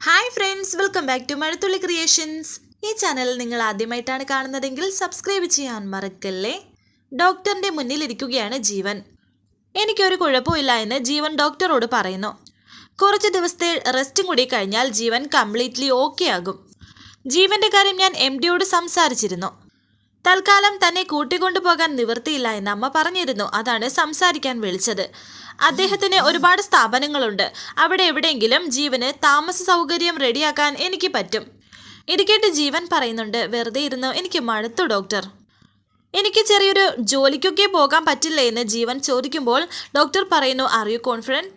Hi friends welcome back to Mazhathulli creations ഈ channel നിങ്ങൾ ആദ്യമായിട്ടാണ് കാണുന്നതെങ്കിൽ സബ്സ്ക്രൈബ് ചെയ്യാൻ മറക്കല്ലേ? ഡോക്ടറിന്റെ മുന്നിലിരിക്കുകയാണ് ജീവൻ. എനിക്കൊരു കുഴപ്പമില്ല എന്ന് ജീവൻ ഡോക്ടറോട് പറയുന്നു. കുറച്ച് ദിവസത്തെ റെസ്റ്റും കൂടി കഴിഞ്ഞാൽ ജീവൻ കംപ്ലീറ്റ്ലി ഓക്കെ ആകും. ജീവന്റെ കാര്യം ഞാൻ എം ഡിയോട് സംസാരിച്ചിരുന്നു. തൽക്കാലം തന്നെ കൂട്ടിക്കൊണ്ടുപോകാൻ നിവൃത്തിയില്ല എന്ന് അമ്മ പറഞ്ഞിരുന്നു. അതാണ് സംസാരിക്കാൻ വിളിച്ചത്. അദ്ദേഹത്തിന് ഒരുപാട് സ്ഥാപനങ്ങളുണ്ട്. അവിടെ എവിടെയെങ്കിലും ജീവന് താമസ സൗകര്യം റെഡിയാക്കാൻ എനിക്ക് പറ്റും. ഇരിക്കേട്ട് ജീവൻ പറയുന്നുണ്ട് വെറുതെ ഇരുന്നു എനിക്ക് മടുത്തു ഡോക്ടർ. എനിക്ക് ചെറിയൊരു ജോലിക്കൊക്കെ പോകാൻ പറ്റില്ല എന്ന് ജീവൻ ചോദിക്കുമ്പോൾ ഡോക്ടർ പറയുന്നു ആർ യു കോൺഫിഡന്റ്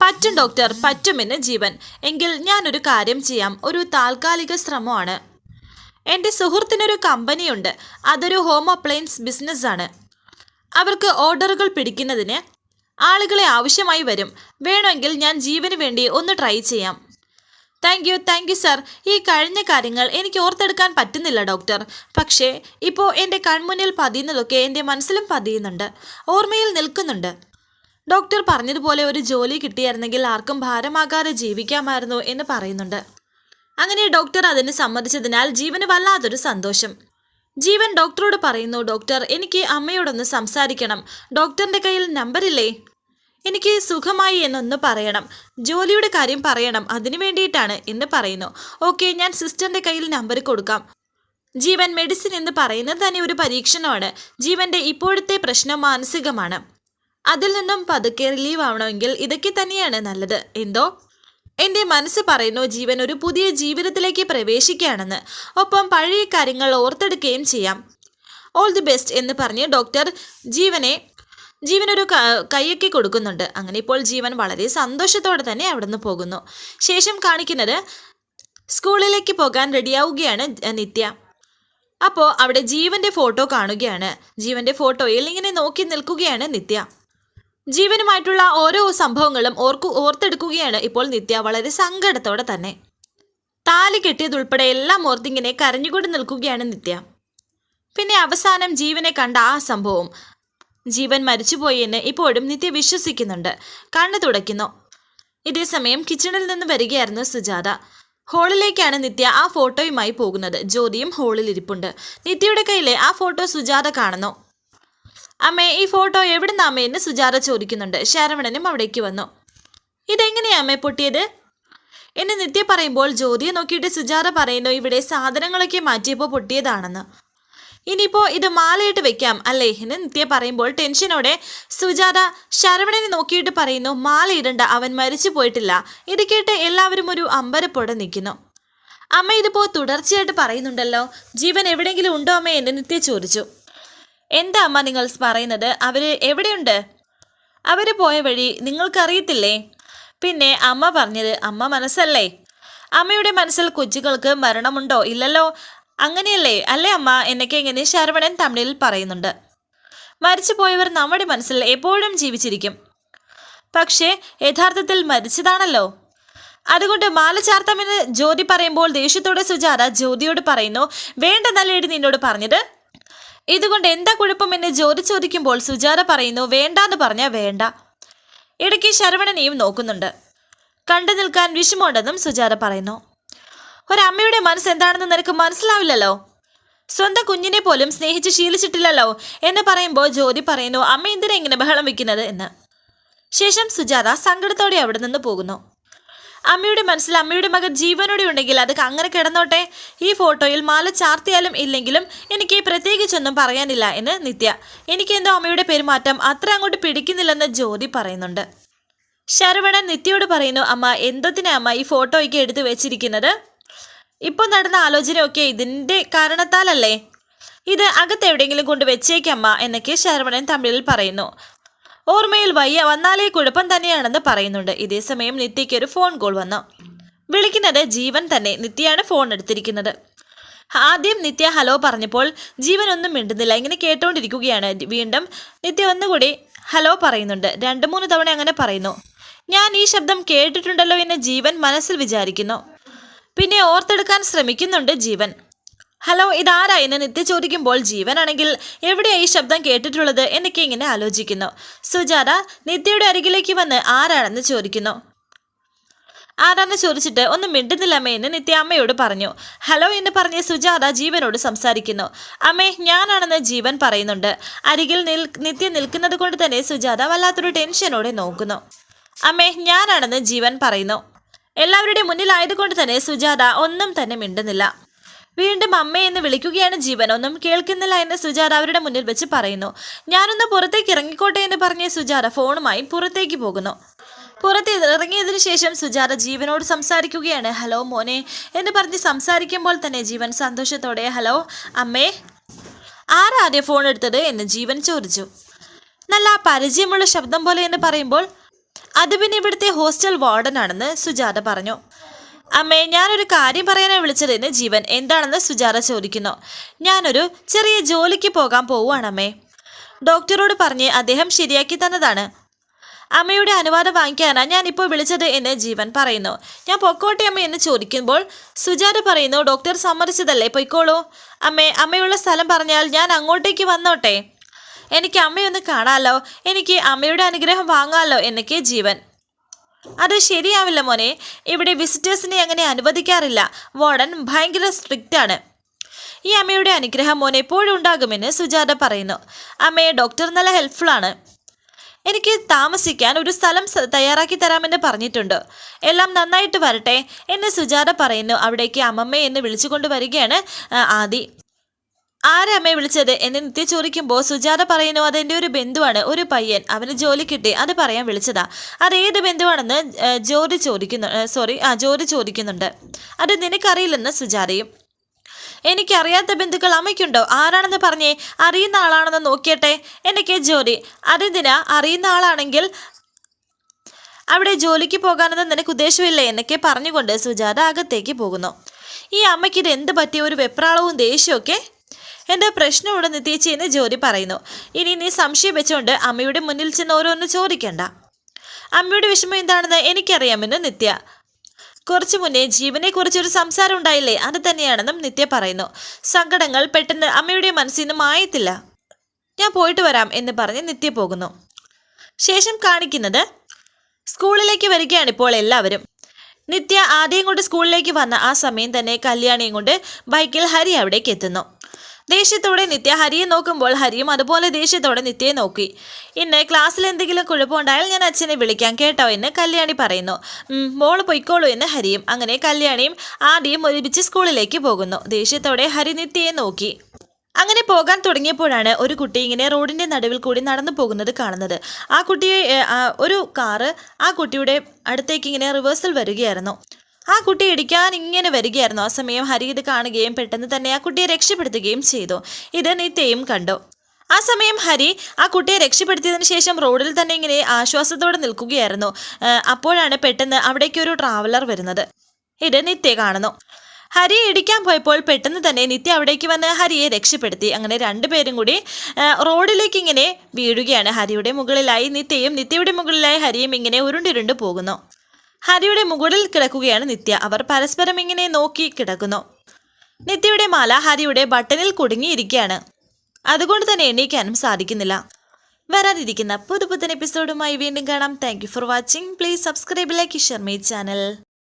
പറ്റും ഡോക്ടർ. പറ്റുമെന്ന് ജീവൻ. എങ്കിൽ ഞാനൊരു കാര്യം ചെയ്യാം. ഒരു താൽക്കാലിക ശ്രമമാണ്. എന്റെ സുഹൃത്തിനൊരു കമ്പനിയുണ്ട്. അതൊരു ഹോം അപ്ലയൻസ് ബിസിനസ്സാണ്. അവർക്ക് ഓർഡറുകൾ പിടിക്കുന്നതിന് ആളുകളെ ആവശ്യമായി വരും. വേണമെങ്കിൽ ഞാൻ ജീവന് വേണ്ടി ഒന്ന് ട്രൈ ചെയ്യാം. Thank you thank you sir ഈ കഴിഞ്ഞ കാര്യങ്ങൾ എനിക്ക് ഓർത്തെടുക്കാൻ പറ്റുന്നില്ല ഡോക്ടർ പക്ഷേ ഇപ്പോൾ എന്റെ കൺമുന്നിൽ പതിയുന്നതൊക്കെ എന്റെ മനസ്സിലും പതിയുന്നുണ്ട്. ഓർമ്മയിൽ നിൽക്കുന്നുണ്ട്. ഡോക്ടർ പറഞ്ഞതുപോലെ ഒരു ജോലി കിട്ടിയായിരുന്നെങ്കിൽ ആർക്കും ഭാരമാകാതെ ജീവിക്കാമായിരുന്നു എന്ന് പറയുന്നുണ്ട്. അങ്ങനെ ഡോക്ടർ അതിന് സമ്മതിച്ചതിനാൽ ജീവന് വല്ലാതൊരു സന്തോഷം. ജീവൻ ഡോക്ടറോട് പറയുന്നു ഡോക്ടർ എനിക്ക് അമ്മയോടൊന്ന് സംസാരിക്കണം. ഡോക്ടറിന്റെ കയ്യിൽ നമ്പറില്ലേ? എനിക്ക് സുഖമായി എന്നൊന്ന് പറയണം. ജോലിയുടെ കാര്യം പറയണം. അതിനു വേണ്ടിയിട്ടാണ് എന്ന് പറയുന്നു. ഓക്കെ ഞാൻ സിസ്റ്ററിന്റെ കയ്യിൽ നമ്പർ കൊടുക്കാം. ജീവൻ മെഡിസിൻ എന്ന് പറയുന്നത് തന്നെ ഒരു പരീക്ഷണമാണ്. ജീവന്റെ ഇപ്പോഴത്തെ പ്രശ്നം മാനസികമാണ്. അതിൽ നിന്നും പതുക്കെ റിലീവ് ആവണമെങ്കിൽ ഇതൊക്കെ തന്നെയാണ് നല്ലത്. എന്തോ? എന്റെ മനസ്സ് പറയുന്നു ജീവൻ ഒരു പുതിയ ജീവിതത്തിലേക്ക് പ്രവേശിക്കുകയാണെന്ന്. ഒപ്പം പഴയ കാര്യങ്ങൾ ഓർത്തെടുക്കുകയും ചെയ്യാം. ഓൾ ദി ബെസ്റ്റ് എന്ന് പറഞ്ഞ് ഡോക്ടർ ജീവനെ ജീവനൊരു കൈയൊക്കെ കൊടുക്കുന്നുണ്ട്. അങ്ങനെ ഇപ്പോൾ ജീവൻ വളരെ സന്തോഷത്തോടെ തന്നെ അവിടുന്ന് പോകുന്നു. ശേഷം കാണിക്കുന്നത് സ്കൂളിലേക്ക് പോകാൻ റെഡിയാവുകയാണ് നിത്യ. അപ്പോൾ അവിടെ ജീവന്റെ ഫോട്ടോ കാണുകയാണ്. ജീവന്റെ ഫോട്ടോയിൽ ഇങ്ങനെ നോക്കി നിൽക്കുകയാണ് നിത്യ. ജീവനുമായിട്ടുള്ള ഓരോ സംഭവങ്ങളും ഓർക്കു ഓർത്തെടുക്കുകയാണ് ഇപ്പോൾ നിത്യ വളരെ സങ്കടത്തോടെ തന്നെ. താലി കെട്ടിയതുൾപ്പെടെ എല്ലാം ഓർത്തിങ്ങനെ കരഞ്ഞുകൊണ്ട് നിൽക്കുകയാണ് നിത്യ. പിന്നെ അവസാനം ജീവനെ കണ്ട ആ സംഭവം. ജീവൻ മരിച്ചുപോയി എന്ന് ഇപ്പോഴും നിത്യ വിശ്വസിക്കുന്നുണ്ട്. കണ്ണു തുടയ്ക്കുന്നു. ഇതേസമയം കിച്ചണിൽ നിന്ന് വരികയായിരുന്നു സുജാത. ഹോളിലേക്കാണ് നിത്യ ആ ഫോട്ടോയുമായി പോകുന്നത്. ജ്യോതിയും ഹോളിൽ ഇരിപ്പുണ്ട് നിത്യയുടെ കയ്യിലെ ആ ഫോട്ടോ സുജാത കാണുന്നു. അമ്മേ ഈ ഫോട്ടോ എവിടുന്ന അമ്മയെന്ന് സുജാത ചോദിക്കുന്നുണ്ട്. ശരവണനും അവിടേക്ക് വന്നു. ഇതെങ്ങനെയാ അമ്മേ പൊട്ടിയത്? എന്നെ നിത്യ പറയുമ്പോൾ ജ്യോതിയെ നോക്കിയിട്ട് സുജാത പറയുന്നു ഇവിടെ സാധനങ്ങളൊക്കെ മാറ്റിയപ്പോൾ പൊട്ടിയതാണെന്ന്. ഇനിയിപ്പോൾ ഇത് മാലയിട്ട് വെക്കാം അല്ലേ? എന്ന് നിത്യ പറയുമ്പോൾ ടെൻഷനോടെ സുജാത ശരവണനെ നോക്കിയിട്ട് പറയുന്നു മാല ഇടണ്ട അവൻ മരിച്ചു പോയിട്ടില്ല. ഇത് കേട്ട് എല്ലാവരും ഒരു അമ്പരപ്പോടെ നിൽക്കുന്നു. അമ്മ ഇതിപ്പോൾ തുടർച്ചയായിട്ട് പറയുന്നുണ്ടല്ലോ. ജീവൻ എവിടെയെങ്കിലും ഉണ്ടോ അമ്മ എന്ന് നിത്യ ചോദിച്ചു. എന്താ അമ്മ നിങ്ങൾ പറയുന്നത്? അവർ എവിടെയുണ്ട്? അവർ പോയ വഴി നിങ്ങൾക്കറിയത്തില്ലേ? പിന്നെ അമ്മ പറഞ്ഞത് അമ്മ മനസ്സല്ലേ? അമ്മയുടെ മനസ്സിൽ കൊച്ചുകൾക്ക് മരണമുണ്ടോ? ഇല്ലല്ലോ. അങ്ങനെയല്ലേ? അല്ലേ അമ്മ? എന്നൊക്കെ ഇങ്ങനെ ശരവണൻ തമിഴിൽ പറയുന്നുണ്ട്. മരിച്ചു പോയവർ നമ്മുടെ മനസ്സിൽ എപ്പോഴും ജീവിച്ചിരിക്കും. പക്ഷേ യഥാർത്ഥത്തിൽ മരിച്ചതാണല്ലോ. അതുകൊണ്ട് മാല ചാർത്താമെന്ന് ജ്യോതി പറയുമ്പോൾ ദേഷ്യത്തോടെ സുജാത ജ്യോതിയോട് പറയുന്നു വേണ്ട നല്ലേടി നിന്നോട് പറഞ്ഞത്. ഇതുകൊണ്ട് എന്താ കുഴപ്പം കുഴപ്പമെന്ന് ജോലി ചോദിക്കുമ്പോൾ സുജാത പറയുന്നു വേണ്ടാന്ന് പറഞ്ഞാൽ വേണ്ട. ഇടയ്ക്ക് ശരവണനെയും നോക്കുന്നുണ്ട്. കണ്ടു നിൽക്കാൻ വിഷമമുണ്ടെന്നും സുജാത പറയുന്നു. ഒരമ്മയുടെ മനസ്സ് എന്താണെന്ന് നിനക്ക് മനസ്സിലാവില്ലല്ലോ? സ്വന്തം കുഞ്ഞിനെ പോലും സ്നേഹിച്ച് ശീലിച്ചിട്ടില്ലല്ലോ? എന്ന് പറയുമ്പോൾ ജ്യോതി പറയുന്നു അമ്മ എന്തിനാ ഇങ്ങനെ ബഹളം വെക്കുന്നത്? എന്ന്. ശേഷം സുജാത സങ്കടത്തോടെ അവിടെ നിന്ന് പോകുന്നു. അമ്മയുടെ മനസ്സിൽ അമ്മയുടെ മകൻ ജീവനോടെ ഉണ്ടെങ്കിൽ അത് അങ്ങനെ കിടന്നോട്ടെ? ഈ ഫോട്ടോയിൽ മാല ചാർത്തിയാലും ഇല്ലെങ്കിലും എനിക്ക് പ്രത്യേകിച്ചൊന്നും പറയാനില്ല എന്ന് നിത്യ. എനിക്കെന്തോ അമ്മയുടെ പെരുമാറ്റം അത്ര അങ്ങോട്ട് പിടിക്കുന്നില്ലെന്ന് ജ്യോതി പറയുന്നുണ്ട്. ശരവണൻ നിത്യയോട് പറയുന്നു അമ്മ എന്തോത്തിനാ അമ്മ ഈ ഫോട്ടോയ്ക്ക് എടുത്തു വെച്ചിരിക്കുന്നത്? ഇപ്പോൾ നടന്ന ആലോചനയൊക്കെ ഇതിന്റെ കാരണത്താലല്ലേ? ഇത് അകത്തെവിടെയെങ്കിലും കൊണ്ട് വെച്ചേക്കമ്മ എന്നൊക്കെ ശരവണൻ തമിഴിൽ പറയുന്നു. ഓർമ്മയിൽ വയ്യ വന്നാലേ കുഴപ്പം തന്നെയാണെന്ന് പറയുന്നുണ്ട്. ഇതേസമയം നിത്യയ്ക്ക് ഒരു ഫോൺ കോൾ വന്നു. വിളിക്കുന്നത് ജീവൻ തന്നെ നിത്യയാണ് ഫോൺ എടുത്തിരിക്കുന്നത്. ആദ്യം നിത്യ ഹലോ പറഞ്ഞപ്പോൾ ജീവൻ ഒന്നും മിണ്ടുന്നില്ല. ഇങ്ങനെ കേട്ടോണ്ടിരിക്കുകയാണ്. വീണ്ടും നിത്യ ഒന്നുകൂടി ഹലോ പറയുന്നുണ്ട്. രണ്ട് മൂന്ന് തവണ അങ്ങനെ പറയുന്നു. ഞാൻ ഈ ശബ്ദം കേട്ടിട്ടുണ്ടല്ലോ എന്ന് ജീവൻ മനസ്സിൽ വിചാരിക്കുന്നു. പിന്നെ ഓർത്തെടുക്കാൻ ശ്രമിക്കുന്നുണ്ട് ജീവൻ. ഹലോ ഇതാരാ എന്ന് നിത്യ ചോദിക്കുമ്പോൾ ജീവനാണെങ്കിൽ എവിടെയാ ഈ ശബ്ദം കേട്ടിട്ടുള്ളത് എന്നൊക്കെ ഇങ്ങനെ ആലോചിക്കുന്നു. സുജാത നിത്യയുടെ അരികിലേക്ക് വന്ന് ആരാണെന്ന് ചോദിക്കുന്നു. ആരാന്ന് ചോദിച്ചിട്ട് ഒന്നും മിണ്ടുന്നില്ല അമ്മേ എന്ന് നിത്യ അമ്മയോട് പറഞ്ഞു. ഹലോ എന്ന് പറഞ്ഞ് സുജാത ജീവനോട് സംസാരിക്കുന്നു. അമ്മേ ഞാനാണെന്ന് ജീവൻ പറയുന്നുണ്ട്. അരികിൽ നിൽ നിത്യ നിൽക്കുന്നത് കൊണ്ട് തന്നെ സുജാത വല്ലാത്തൊരു ടെൻഷനോടെ നോക്കുന്നു. അമ്മേ ഞാനാണെന്ന് ജീവൻ പറയുന്നു. എല്ലാവരുടെയും മുന്നിലായതുകൊണ്ട് തന്നെ സുജാത ഒന്നും തന്നെ മിണ്ടുന്നില്ല. വീണ്ടും അമ്മയെന്ന് വിളിക്കുകയാണ് ജീവൻ. ഒന്നും കേൾക്കുന്നില്ല എന്ന് സുജാത അവരുടെ മുന്നിൽ വെച്ച് പറയുന്നു. ഞാനൊന്ന് പുറത്തേക്ക് ഇറങ്ങിക്കോട്ടെ എന്ന് പറഞ്ഞ സുജാത ഫോണുമായി പുറത്തേക്ക് പോകുന്നു. പുറത്ത് ഇറങ്ങിയതിനു ശേഷം സുജാത ജീവനോട് സംസാരിക്കുകയാണ്. ഹലോ മോനെ എന്ന് പറഞ്ഞ് സംസാരിക്കുമ്പോൾ തന്നെ ജീവൻ സന്തോഷത്തോടെ ഹലോ അമ്മേ. ആരാദ്യം ഫോൺ എടുത്തത്? എന്ന് ജീവൻ ചോദിച്ചു. നല്ല പരിചയമുള്ള ശബ്ദം പോലെ എന്ന് പറയുമ്പോൾ അത് പിന്നെ ഇവിടുത്തെ ഹോസ്റ്റൽ വാർഡനാണെന്ന് സുജാത പറഞ്ഞു. അമ്മേ ഞാനൊരു കാര്യം പറയാനാണ് വിളിച്ചതെന്ന് ജീവൻ എന്താണെന്ന് സുജാത ചോദിക്കുന്നു. ഞാനൊരു ചെറിയ ജോലിക്ക് പോകാൻ പോവുകയാണമ്മേ ഡോക്ടറോട് പറഞ്ഞ് അദ്ദേഹം ശരിയാക്കി തന്നതാണ്. അമ്മയുടെ അനുവാദം വാങ്ങിക്കാനാ ഇപ്പോൾ വിളിച്ചത് എന്ന് ജീവൻ പറയുന്നു. ഞാൻ പൊക്കോട്ടെ അമ്മ എന്ന് ചോദിക്കുമ്പോൾ സുജാത പറയുന്നു ഡോക്ടർ സമ്മതിച്ചതല്ലേ? പൊയ്ക്കോളൂ. അമ്മേ അമ്മയുള്ള സ്ഥലം പറഞ്ഞാൽ ഞാൻ അങ്ങോട്ടേക്ക് വന്നോട്ടെ. എനിക്ക് അമ്മയൊന്ന് കാണാമല്ലോ എനിക്ക് അമ്മയുടെ അനുഗ്രഹം വാങ്ങാമല്ലോ എന്നൊക്കെ ജീവൻ അത് ശരിയാവില്ല മോനെ. ഇവിടെ വിസിറ്റേഴ്സിനെ അങ്ങനെ അനുവദിക്കാറില്ല. വാർഡൻ ഭയങ്കര സ്ട്രിക്റ്റ് ആണ്. ഈ അമ്മയുടെ അനുഗ്രഹം മോൻ എപ്പോഴും ഉണ്ടാകുമെന്ന് സുജാത പറയുന്നു. അമ്മയെ ഡോക്ടർ നല്ല ഹെൽപ്ഫുൾ ആണ്. എനിക്ക് താമസിക്കാൻ ഒരു സ്ഥലം തയ്യാറാക്കി തരാമെന്ന് പറഞ്ഞിട്ടുണ്ട്. എല്ലാം നന്നായിട്ട് വരട്ടെ എന്ന് സുജാത പറയുന്നു. അവിടേക്ക് അമ്മമ്മ എന്ന് വിളിച്ചുകൊണ്ട് വരികയാണ് ആദി. ആരാ അമ്മയെ വിളിച്ചത് എന്ന് നിത്യ ചോദിക്കുമ്പോൾ സുജാത പറയുന്നു അതെന്റെ ഒരു ബന്ധുവാണ് ഒരു പയ്യൻ. അവന് ജോലി കിട്ടി. അത് പറയാൻ വിളിച്ചതാ. അത് ഏത് ബന്ധുവാണെന്ന് ജോലി ചോദിക്കുന്നു സോറി ആ ജോലി ചോദിക്കുന്നുണ്ട്. അത് നിനക്കറിയില്ലെന്ന് സുജാതയും. എനിക്കറിയാത്ത ബന്ധുക്കൾ അമ്മയ്ക്കുണ്ടോ? ആരാണെന്ന് പറഞ്ഞേ? അറിയുന്ന ആളാണെന്ന് നോക്കിയട്ടെ. എനിക്ക് ജോലി അതെന്തിനാ? അറിയുന്ന ആളാണെങ്കിൽ അവിടെ ജോലിക്ക് പോകാനൊന്നും നിനക്ക് ഉദ്ദേശമില്ല? എന്നൊക്കെ പറഞ്ഞുകൊണ്ട് സുജാത അകത്തേക്ക് പോകുന്നു. ഈ അമ്മയ്ക്ക് ഇത് എന്ത് പറ്റിയ ഒരു വെപ്രാളവും ദേഷ്യമൊക്കെ? എന്താ പ്രശ്നമുണ്ട് നിത്യേച്ചി എന്ന് ജോലി പറയുന്നു. ഇനി നീ സംശയം വെച്ചുകൊണ്ട് അമ്മയുടെ മുന്നിൽ ചെന്ന് ഓരോന്ന് ചോദിക്കണ്ട. അമ്മയുടെ വിഷമം എന്താണെന്ന് എനിക്കറിയാമെന്ന് നിത്യ. കുറച്ചു മുന്നേ ജീവനെക്കുറിച്ചൊരു സംസാരം ഉണ്ടായില്ലേ? അത് തന്നെയാണെന്നും നിത്യ പറയുന്നു. സങ്കടങ്ങൾ പെട്ടെന്ന് അമ്മയുടെ മനസ്സിൽ നിന്നും ആയത്തില്ല ഞാൻ പോയിട്ട് വരാം എന്ന് പറഞ്ഞ് നിത്യ പോകുന്നു. ശേഷം കാണിക്കുന്നത് സ്കൂളിലേക്ക് വരികയാണ് ഇപ്പോൾ എല്ലാവരും. നിത്യ ആദ്യം കൊണ്ട് സ്കൂളിലേക്ക് വന്ന ആ സമയം തന്നെ കല്യാണിയും കൊണ്ട് ബൈക്കിൽ ഹരി അവിടേക്ക് എത്തുന്നു. ദേഷ്യത്തോടെ നിത്യ ഹരിയെ നോക്കുമ്പോൾ ഹരിയും അതുപോലെ ദേഷ്യത്തോടെ നിത്യയെ നോക്കി. ഇന്ന് ക്ലാസ്സിൽ എന്തെങ്കിലും കുഴപ്പമുണ്ടായാൽ ഞാൻ അച്ഛനെ വിളിക്കാം കേട്ടോ എന്ന് കല്യാണി പറയുന്നു. "ഉം, മോൾ പൊയ്ക്കോളൂ എന്ന് ഹരിയും അങ്ങനെ കല്യാണിയും ആദ്യം ഒരുമിച്ച് സ്കൂളിലേക്ക് പോകുന്നു. ദേഷ്യത്തോടെ ഹരി നിത്യയെ നോക്കി. അങ്ങനെ പോകാൻ തുടങ്ങിയപ്പോഴാണ് ഒരു കുട്ടി ഇങ്ങനെ റോഡിന്റെ നടുവിൽ കൂടി നടന്നു പോകുന്നത് കാണുന്നത്. ആ കുട്ടിയെ ഒരു കാറ് ആ കുട്ടിയുടെ അടുത്തേക്ക് ഇങ്ങനെ റിവേഴ്സൽ വരികയായിരുന്നു. ആ കുട്ടി ഇടിക്കാൻ ഇങ്ങനെ വരികയായിരുന്നു. ആ സമയം ഹരി ഇത് കാണുകയും പെട്ടെന്ന് തന്നെ ആ കുട്ടിയെ രക്ഷപ്പെടുത്തുകയും ചെയ്തു. ഇത് നിത്യയും കണ്ടു. ആ സമയം ഹരി ആ കുട്ടിയെ രക്ഷപ്പെടുത്തിയതിനു ശേഷം റോഡിൽ തന്നെ ഇങ്ങനെ ആശ്വാസത്തോടെ നിൽക്കുകയായിരുന്നു. അപ്പോഴാണ് പെട്ടെന്ന് അവിടേക്ക് ഒരു ട്രാവലർ വരുന്നത്. ഇത് നിത്യ കാണുന്നു. ഹരി ഇടിക്കാൻ പോയപ്പോൾ പെട്ടെന്ന് തന്നെ നിത്യ അവിടേക്ക് വന്ന് ഹരിയെ രക്ഷപ്പെടുത്തി. അങ്ങനെ രണ്ടുപേരും കൂടി റോഡിലേക്ക് ഇങ്ങനെ വീഴുകയാണ്. ഹരിയുടെ മുകളിലായി നിത്യയും നിത്യയുടെ മുകളിലായി ഹരിയും ഇങ്ങനെ ഉരുണ്ടിരുണ്ട് പോകുന്നു. ഹരിയുടെ മുകളിൽ കിടക്കുകയാണ് നിത്യ. അവർ പരസ്പരം ഇങ്ങനെ നോക്കി കിടക്കുന്നു. നിത്യയുടെ മാല ഹരിയുടെ ബട്ടണിൽ കുടുങ്ങിയിരിക്കുകയാണ്. അതുകൊണ്ട് തന്നെ എണീക്കാനും സാധിക്കുന്നില്ല. വരാനിരിക്കുന്ന പുതുപുത്തൻ എപ്പിസോഡുമായി വീണ്ടും കാണാം. Thank for watching please subscribe like share my channel